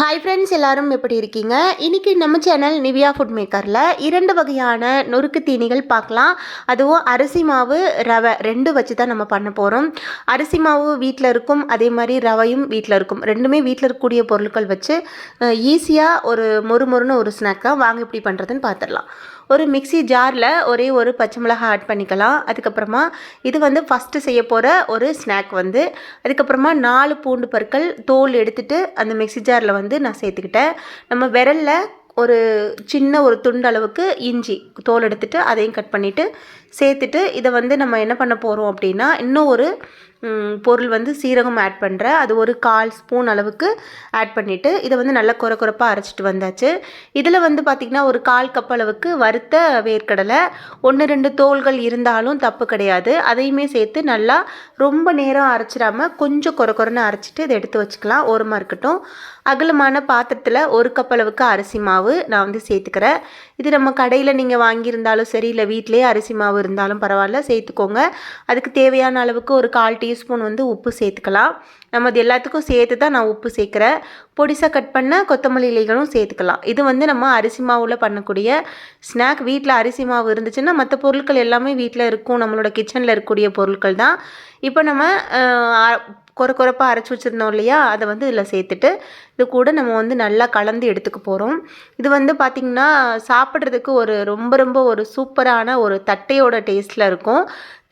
Hi friends எல்லாரும் எப்படி இருக்கீங்க? இன்றைக்கி நம்ம சேனல் நிவியா ஃபுட் மேக்கரில் இரண்டு வகையான நொறுக்கு தீனிகள் பார்க்கலாம். அதுவும் அரிசி மாவு ரவை ரெண்டு வச்சு தான் நம்ம பண்ண போகிறோம் அரிசி மாவு வீட்டில் இருக்கும் அதே மாதிரி ரவையும் வீட்டில் இருக்கும். ரெண்டுமே வீட்டில் இருக்கக்கூடிய பொருட்கள் வச்சு ஈஸியாக ஒரு மொறு மொறுன்னு ஒரு ஸ்நாக்காக வாங்க எப்படி பண்ணுறதுன்னு பார்த்துடலாம் ஒரு மிக்ஸி ஜாரில் ஒரே ஒரு பச்சை மிளகாய் ஆட் பண்ணிக்கலாம். அதுக்கப்புறமா இது வந்து ஃபஸ்ட்டு செய்ய போகிற ஒரு ஸ்நாக் வந்து அதுக்கப்புறமா நாலு பூண்டு பற்கள் தோல் எடுத்துகிட்டு அந்த மிக்ஸி ஜாரில் வந்து நான் சேர்த்துக்கிட்டேன். நம்ம விரலில் ஒரு சின்ன ஒரு துண்டு அளவுக்கு இஞ்சி தோல் எடுத்துகிட்டு அதையும் கட் பண்ணிவிட்டு சேர்த்துட்டு இதை வந்து நம்ம என்ன பண்ண போகிறோம் அப்படின்னா இன்னும் ஒரு பொருள் வந்து சீரகம் ஆட் பண்ணுறேன் அது ஒரு கால் ஸ்பூன் அளவுக்கு ஆட் பண்ணிவிட்டு இதை வந்து நல்லா குறை குறைப்பாக அரைச்சிட்டு வந்தாச்சு. இதில் வந்து பார்த்திங்கன்னா ஒரு கால் கப் அளவுக்கு வறுத்த வேர்க்கடலை ஒன்று ரெண்டு தோல்கள் இருந்தாலும் தப்பு கிடையாது. அதையுமே சேர்த்து நல்லா ரொம்ப நேரம் அரைச்சிடாமல் கொஞ்சம் குறை குறைன்னு அரைச்சிட்டு இதை எடுத்து வச்சுக்கலாம். ஓரமாக இருக்கட்டும். அகலமான பாத்திரத்தில் ஒரு கப் அளவுக்கு அரிசி மாவு நான் வந்து சேர்த்துக்கிறேன். இது நம்ம கடையில் நீங்கள் வாங்கியிருந்தாலும் சரி இல்லை வீட்டிலேயே அரிசி மாவு இருந்தாலும் பரவாயில்ல சேர்த்துக்கோங்க. அதுக்கு தேவையான அளவுக்கு ஒரு கால் டீஸ்பூன் வந்து உப்பு சேர்த்துக்கலாம். நம்ம அது எல்லாத்துக்கும் சேர்த்து தான் நான் உப்பு சேர்க்குறேன். பொடிசாக கட் பண்ண கொத்தமல்லி இலைகளும் சேர்த்துக்கலாம். இது வந்து நம்ம அரிசி மாவில் பண்ணக்கூடிய ஸ்நாக். வீட்டில் அரிசி மாவு இருந்துச்சுன்னா மற்ற பொருட்கள் எல்லாமே வீட்டில் இருக்கும். நம்மளோட கிச்சனில் இருக்கக்கூடிய பொருட்கள் தான். இப்போ நம்ம கொர கொரப்பாக அரைச்சி வச்சுருந்தோம் இல்லையா? அதை வந்து இதில் சேர்த்துட்டு இது கூட நம்ம வந்து நல்லா கலந்து எடுத்துக்க போகிறோம் இது வந்து பார்த்திங்கன்னா சாப்பிட்றதுக்கு ஒரு ரொம்ப ரொம்ப ஒரு சூப்பரான ஒரு தட்டையோட டேஸ்ட்டில் இருக்கும்.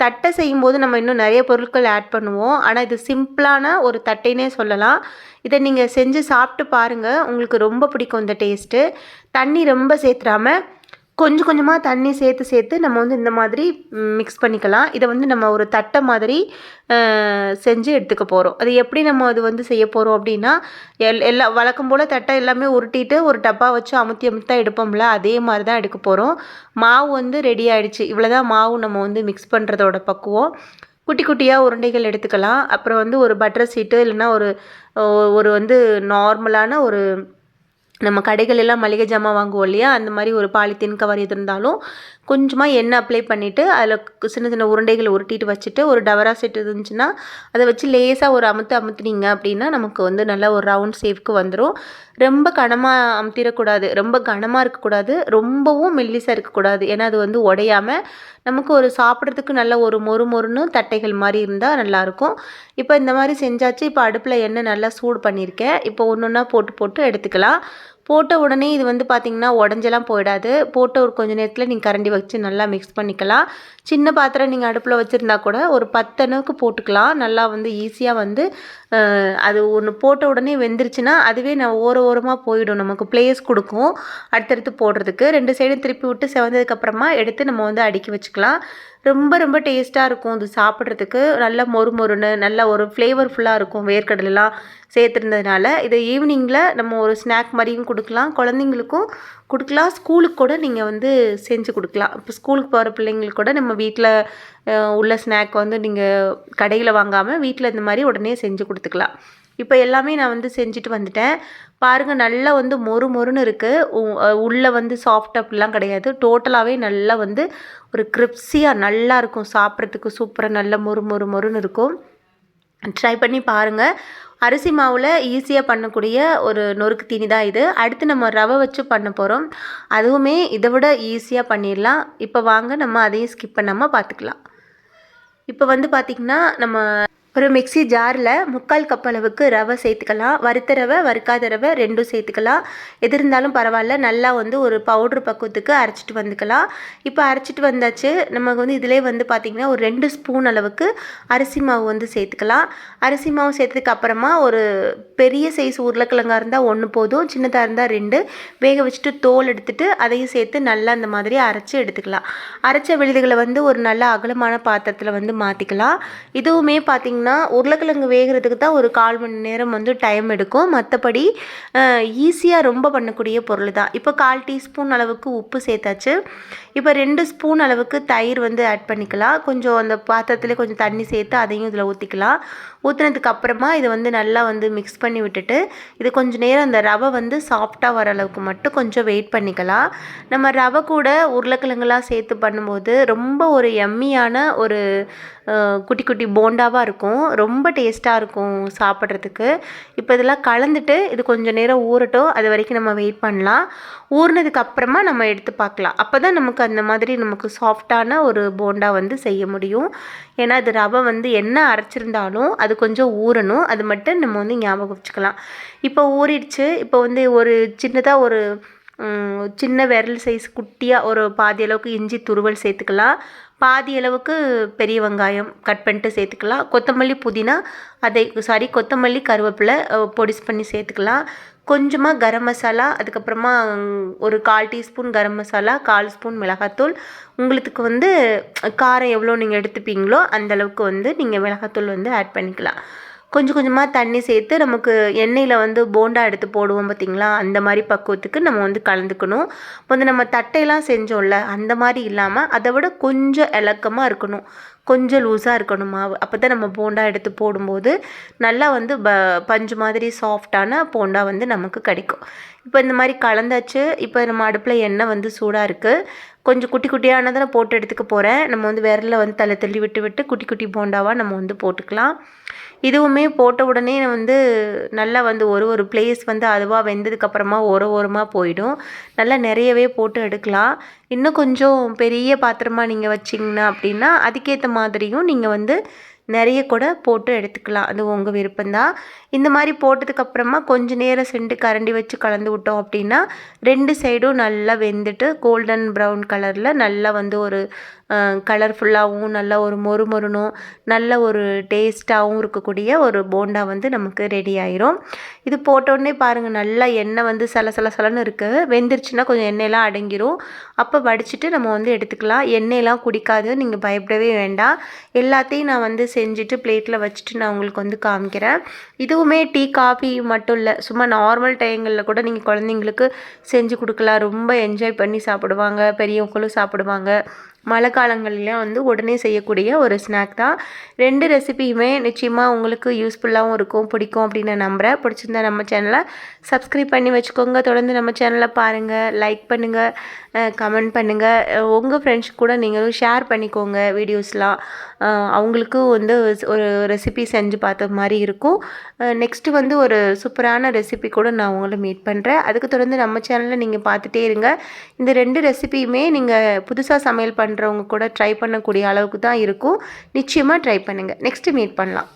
தட்டை செய்யும்போது நம்ம இன்னும் நிறைய பொருட்கள் ஆட் பண்ணுவோம். ஆனால் இது சிம்பிளான ஒரு தட்டைனே சொல்லலாம். இதை நீங்கள் செஞ்சு சாப்பிட்டு பாருங்கள் உங்களுக்கு ரொம்ப பிடிக்கும் இந்த டேஸ்ட்டு தண்ணி ரொம்ப சேர்த்துறாமல் கொஞ்சம் கொஞ்சமாக தண்ணி சேர்த்து சேர்த்து நம்ம வந்து இந்த மாதிரி மிக்ஸ் பண்ணிக்கலாம். இதை வந்து நம்ம ஒரு தட்டை மாதிரி செஞ்சு எடுத்துக்க போகிறோம் அது எப்படி நம்ம அது வந்து செய்ய போகிறோம் அப்படின்னா எல் எல்லா வழக்கம் போல் தட்டை எல்லாமே உருட்டிட்டு ஒரு டப்பா வச்சு அமுத்தி அமுத்தி தான் எடுப்போம்ல அதே மாதிரி தான் எடுக்க போகிறோம் மாவு வந்து ரெடி ஆகிடுச்சு இவ்வளோ தான் மாவு நம்ம வந்து மிக்ஸ் பண்ணுறதோட பக்குவம். குட்டி குட்டியாக உருண்டைகள் எடுத்துக்கலாம். அப்புறம் வந்து ஒரு பட்டர் சீட்டு இல்லைன்னா ஒரு ஒரு வந்து நார்மலான ஒரு நம்ம கடைகள் எல்லாம் மளிகை ஜாமான் வாங்குவோம் இல்லையா? அந்த மாதிரி ஒரு பாலித்தீன் கவர் எது இருந்தாலும் கொஞ்சமாக எண்ணெய் அப்ளை பண்ணிவிட்டு அதில் சின்ன சின்ன உருண்டைகளை உருட்டிட்டு வச்சுட்டு ஒரு டவரா செட் இருந்துச்சுன்னா அதை வச்சு லேசாக ஒரு அமுத்து அமுத்துனீங்க அப்படின்னா நமக்கு வந்து நல்லா ஒரு ரவுண்ட் ஷேப்க்கு வந்துடும் ரொம்ப கனமாக அமுத்திடக்கூடாது. ரொம்ப கனமாக இருக்கக்கூடாது. ரொம்பவும் மெல்லிசாக இருக்கக்கூடாது. ஏன்னா அது வந்து உடையாமல் நமக்கு ஒரு சாப்பிட்றதுக்கு நல்ல ஒரு மொறு மொறுன்னு தட்டைகள் மாதிரி இருந்தால் நல்லாயிருக்கும். இப்போ இந்த மாதிரி செஞ்சாச்சு. இப்போ அடுப்பில் எண்ணெய் நல்லா சூடு பண்ணியிருக்கேன். இப்போ ஒன்று ஒன்றா போட்டு போட்டு எடுத்துக்கலாம். போட்ட உடனே இது வந்து பார்த்திங்கன்னா உடஞ்செல்லாம் போயிடாது. போட்ட ஒரு கொஞ்சம் நேரத்தில் நீங்கள் கரண்டி வச்சு நல்லா மிக்ஸ் பண்ணிக்கலாம். சின்ன பாத்திரம் நீங்கள் அடுப்பில் வச்சுருந்தா கூட ஒரு பத்து அளவுக்கு போட்டுக்கலாம். நல்லா வந்து ஈஸியாக வந்து அது ஒன்று போட்ட உடனே வெந்துருச்சுன்னா அதுவே நான் ஓர ஓரமாக போயிடும். நமக்கு பிளேஸ் கொடுக்கும். அடுத்தடுத்து போடுறதுக்கு. ரெண்டு சைடும் திருப்பி விட்டு செவந்ததுக்கப்புறமா எடுத்து நம்ம வந்து அடுக்கி வச்சுக்கலாம். ரொம்ப ரொம்ப டேஸ்ட்டாக இருக்கும். இது சாப்பிட்றதுக்கு நல்ல மொறு மொறுன்னு நல்ல ஒரு ஃப்ளேவர்ஃபுல்லாக இருக்கும். வேர்க்கடலாம் சேர்த்துருந்ததுனால இதை ஈவினிங்கில் நம்ம ஒரு ஸ்நாக் மாதிரியும் கொடுக்கலாம். குழந்தைங்களுக்கும் கொடுக்கலாம். ஸ்கூலுக்கு கூட நீங்கள் வந்து செஞ்சு கொடுக்கலாம். இப்போ ஸ்கூலுக்கு போகிற பிள்ளைங்களுக்கு கூட நம்ம வீட்டில் உள்ள ஸ்நாக் வந்து நீங்கள் கடையில் வாங்காமல் வீட்டில் இந்த மாதிரி உடனே செஞ்சு கொடுத்துக்கலாம். இப்போ எல்லாமே நான் வந்து செஞ்சுட்டு வந்துட்டேன். பாருங்கள் நல்லா வந்து மொறு மொறுன்னு இருக்குது உள்ளே வந்து சாஃப்ட் அப்படிலாம் கிடையாது. டோட்டலாகவே நல்லா வந்து ஒரு கிரிப்ஸியாக நல்லா இருக்கும். சாப்பிட்றதுக்கு சூப்பராக நல்ல மொறு மொறு மொறுன்னு இருக்கும். ட்ரை பண்ணி பாருங்கள் அரிசி மாவில் ஈஸியாக பண்ணக்கூடிய ஒரு நொறுக்கு தீனி தான் இது. அடுத்து நம்ம ரவை வச்சு பண்ண போகிறோம் அதுவுமே இதை விட ஈஸியாக பண்ணிடலாம். இப்போ வாங்க நம்ம அதையும் ஸ்கிப் பண்ணாமல் பார்த்துக்கலாம் இப்போ வந்து பார்த்திங்கன்னா நம்ம ஒரு மிக்ஸி ஜாரில் முக்கால் கப் அளவுக்கு ரவை சேர்த்துக்கலாம். வறுத்த ரவை வறுக்காத ரவை ரெண்டும் சேர்த்துக்கலாம். எது இருந்தாலும் பரவாயில்ல. நல்லா வந்து ஒரு பவுட்ரு பக்குவத்துக்கு அரைச்சிட்டு வந்துக்கலாம். இப்போ அரைச்சிட்டு வந்தாச்சு. நமக்கு வந்து இதிலே வந்து பார்த்திங்கன்னா ஒரு ரெண்டு ஸ்பூன் அளவுக்கு அரிசி மாவு வந்து சேர்த்துக்கலாம். அரிசி மாவு சேர்த்ததுக்கு அப்புறமா ஒரு பெரிய சைஸ் உருளைக்கிழங்காக இருந்தால் ஒன்று போதும். சின்னதாக இருந்தால் ரெண்டு. வேக வச்சுட்டு தோல் எடுத்துகிட்டு அதையும் சேர்த்து நல்லா அந்த மாதிரி அரைச்சி எடுத்துக்கலாம். அரைச்ச விழுதுகளை வந்து ஒரு நல்ல அகலமான பாத்திரத்தில் வந்து மாற்றிக்கலாம் இதுவுமே பார்த்திங்கன்னா உருளைக்கிழங்கு வேகிறதுக்கு தான் ஒரு கால் மணி நேரம் வந்து டைம் எடுக்கும். மற்றபடி ஈஸியாக ரொம்ப பண்ணக்கூடிய பொருள் தான். இப்போ கால் டீஸ்பூன் அளவுக்கு உப்பு சேர்த்தாச்சு. இப்போ ரெண்டு ஸ்பூன் அளவுக்கு தயிர் வந்து ஆட் பண்ணிக்கலாம். கொஞ்சம் அந்த பாத்திரத்தில் கொஞ்சம் தண்ணி சேர்த்து அதையும் இதில் ஊற்றிக்கலாம் ஊற்றுனதுக்கு அப்புறமா இதை வந்து நல்லா வந்து மிக்ஸ் பண்ணி விட்டுட்டு இது கொஞ்சம் நேரம் அந்த ரவை வந்து சாஃப்டாக வர அளவுக்கு மட்டும் கொஞ்சம் வெயிட் பண்ணிக்கலாம். நம்ம ரவை கூட உருளைக்கிழங்குலாம் சேர்த்து பண்ணும்போது ரொம்ப ஒரு எம்மியான ஒரு குட்டி குட்டி போண்டாவாக இருக்கும். ரொம்ப டேஸ்ட்டாக இருக்கும் சாப்பிட்றதுக்கு. இப்போ இதெல்லாம் கலந்துட்டு இது கொஞ்சம் நேரம் ஊறட்டும். அது வரைக்கும் நம்ம வெயிட் பண்ணலாம். ஊறினதுக்கு அப்புறமா நம்ம எடுத்து பார்க்கலாம். அப்போ தான் நமக்கு அந்த மாதிரி நமக்கு சாஃப்டான ஒரு போண்டா வந்து செய்ய முடியும். ஏன்னா அது ரவை வந்து என்ன அரைச்சிருந்தாலும் அது கொஞ்சம் ஊறணும். அது மட்டும் நம்ம வந்து ஞாபகம் வச்சுக்கலாம். இப்போ ஊறிடுச்சு. இப்போ வந்து ஒரு சின்னதாக ஒரு சின்ன விரல் சைஸ் குட்டியாக ஒரு பாதி அளவுக்கு இஞ்சி துருவல் சேர்த்துக்கலாம். பாதி அளவுக்கு பெரிய வெங்காயம் கட் பண்ணிட்டு சேர்த்துக்கலாம். கொத்தமல்லி புதினா அதை சாரி கொத்தமல்லி கருவேப்பிலை பொடிஸ் பண்ணி சேர்த்துக்கலாம். கொஞ்சமாக கரம் மசாலா அதுக்கப்புறமா ஒரு கால் டீஸ்பூன் கரம் மசாலா கால் ஸ்பூன் மிளகாத்தூள். உங்களுக்கு வந்து காரம் எவ்வளோ நீங்கள் எடுத்துப்பீங்களோ அந்த அளவுக்கு வந்து நீங்கள் மிளகாத்தூள் வந்து ஆட் பண்ணிக்கலாம். கொஞ்சம் கொஞ்சமாக தண்ணி சேர்த்து நமக்கு எண்ணெயில் வந்து போண்டா எடுத்து போடுவோம் பார்த்திங்களா அந்த மாதிரி பக்குவத்துக்கு நம்ம வந்து கலந்துக்கணும். வந்து நம்ம தட்டையெல்லாம் செஞ்சோம்ல அந்த மாதிரி இல்லாமல் அதை விட கொஞ்சம் இலக்கமாக இருக்கணும். கொஞ்சம் லூஸாக இருக்கணும் மாவு. அப்போ தான் நம்ம போண்டா எடுத்து போடும்போது நல்லா வந்து ப பஞ்சு மாதிரி சாஃப்டான போண்டா வந்து நமக்கு கிடைக்கும். இப்போ இந்த மாதிரி கலந்தாச்சு இப்போ நம்ம அடுப்பில் எண்ணெய் வந்து சூடாக இருக்குது கொஞ்சம் குட்டி குட்டியானதை போட்டு எடுத்துக்க போகிறேன் நம்ம வந்து விரலில் வந்து தலை தள்ளி விட்டு விட்டு குட்டி குட்டி போண்டாவாக நம்ம வந்து போட்டுக்கலாம். இதுவுமே போட்ட உடனே வந்து நல்லா வந்து ஒரு ஒரு பிளேஸ் வந்து அதுவாக வெந்ததுக்கப்புறமா ஒரு ஓரமாக போயிடும். நல்லா நிறையவே போட்டு எடுக்கலாம். இன்னும் கொஞ்சம் பெரிய பாத்திரமாக நீங்கள் வச்சிங்கன்னா அப்படின்னா அதுக்கேற்ற மாதிரியும் நீங்கள் வந்து நிறைய கூட போட்டு எடுத்துக்கலாம். அது உங்கள் விருப்பம்தான். இந்த மாதிரி போட்டதுக்கப்புறமா கொஞ்சம் நேரம் செண்டு கரண்டி வச்சு கலந்து விட்டோம் அப்படின்னா ரெண்டு சைடும் நல்லா வெந்துட்டு கோல்டன் ப்ரௌன் கலரில் நல்லா வந்து ஒரு கலர்ஃபுல்லாகவும் நல்ல ஒரு மொறு மொறுனும் நல்ல ஒரு டேஸ்ட்டாகவும் இருக்கக்கூடிய ஒரு போண்டா வந்து நமக்கு ரெடி ஆயிரும். இது போட்டோடனே பாருங்கள் நல்லா எண்ணெய் வந்து சல சல சலன்னு இருக்குது வெந்துருச்சுன்னா கொஞ்சம் எண்ணெயெல்லாம் அடங்கிரும். அப்போ வடிச்சிட்டு நம்ம வந்து எடுத்துக்கலாம். எண்ணெயெல்லாம் குடிக்காது நீங்கள் பயப்படவே வேண்டாம். எல்லாத்தையும் நான் வந்து செஞ்சுட்டு பிளேட்டில் வச்சுட்டு நான் உங்களுக்கு வந்து காமிக்கிறேன். இதுவுமே டீ காஃபி மட்டும் இல்லை சும்மா நார்மல் டைங்களில் கூட நீங்கள் குழந்தைங்களுக்கு செஞ்சு கொடுக்கலாம். ரொம்ப என்ஜாய் பண்ணி சாப்பிடுவாங்க பெரியவங்களும் சாப்பிடுவாங்க. மழை காலங்கள்லாம் வந்து உடனே செய்யக்கூடிய ஒரு ஸ்நாக் தான். ரெண்டு ரெசிபியுமே நிச்சயமாக உங்களுக்கு யூஸ்ஃபுல்லாகவும் இருக்கும் பிடிக்கும் அப்படின்னு நான் நம்புகிறேன் பிடிச்சிருந்தா நம்ம சேனலை சப்ஸ்கிரைப் பண்ணி வச்சுக்கோங்க. தொடர்ந்து நம்ம சேனலை பாருங்கள் லைக் பண்ணுங்கள் கமெண்ட் பண்ணுங்கள் உங்கள் ஃப்ரெண்ட்ஸ் கூட நீங்களும் ஷேர் பண்ணிக்கோங்க வீடியோஸ்லாம் அவங்களுக்கும் வந்து ஒரு ரெசிபி செஞ்சு பார்த்த மாதிரி இருக்கும். நெக்ஸ்ட்டு வந்து ஒரு சூப்பரான ரெசிபி கூட நான் உங்களை மீட் பண்ணுறேன் அதுக்கு தொடர்ந்து நம்ம சேனலில் நீங்கள் பார்த்துட்டே இருங்க. இந்த ரெண்டு ரெசிபியுமே நீங்கள் புதுசாக சமையல் பண்ணுறவங்க கூட ட்ரை பண்ணக்கூடிய அளவுக்கு தான் இருக்கும். நிச்சயமாக ட்ரை பண்ணுங்கள் நெக்ஸ்ட்டு மீட் பண்ணலாம்.